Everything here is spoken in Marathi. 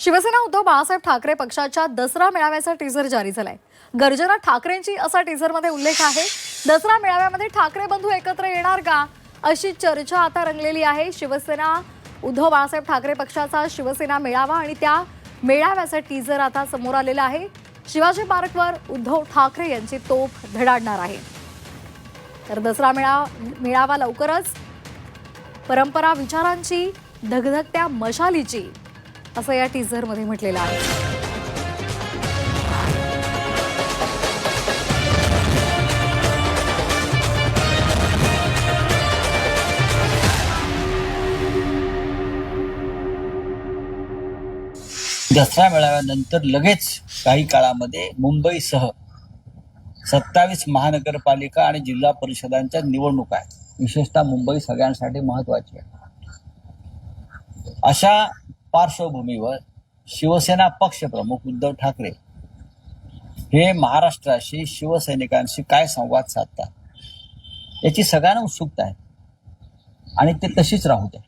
शिवसेना उद्धव बाळासाहेब ठाकरे पक्षाच्या दसरा मेळाव्याचा टीझर जारी झालाय. गर्जना ठाकरेंची असा टीझरमध्ये उल्लेख आहे. दसरा मेळाव्यामध्ये ठाकरे बंधू एकत्र येणार का? अशी चर्चा आता रंगलेली आहे. शिवसेना उद्धव बाळासाहेब ठाकरे पक्षाचा शिवसेना मेळावा आणि त्या मेळाव्याचा टीझर आता समोर आलेला आहे. शिवाजी पार्कवर उद्धव ठाकरे यांची तोफ धडाडणार आहे. तर दसरा मेळा मेळावा लवकरच. परंपरा विचारांची धगधगत्या मशालीची. असं या टीझरमध्ये म्हटलेलं आहे. दसरा मेळाव्यानंतर लगेच काही काळामध्ये मुंबईसह सत्तावीस महानगरपालिका आणि जिल्हा परिषदांच्या निवडणुका आहेत. विशेषतः मुंबई सगळ्यांसाठी महत्वाची आहे अशा पार्श्वभूमीवर शिवसेना पक्षप्रमुख उद्धव ठाकरे हे महाराष्ट्राशी शिवसैनिकांशी काय संवाद साधतात याची सगळ्यांना उत्सुकता आहे. आणि ते तशीच राहू द्या.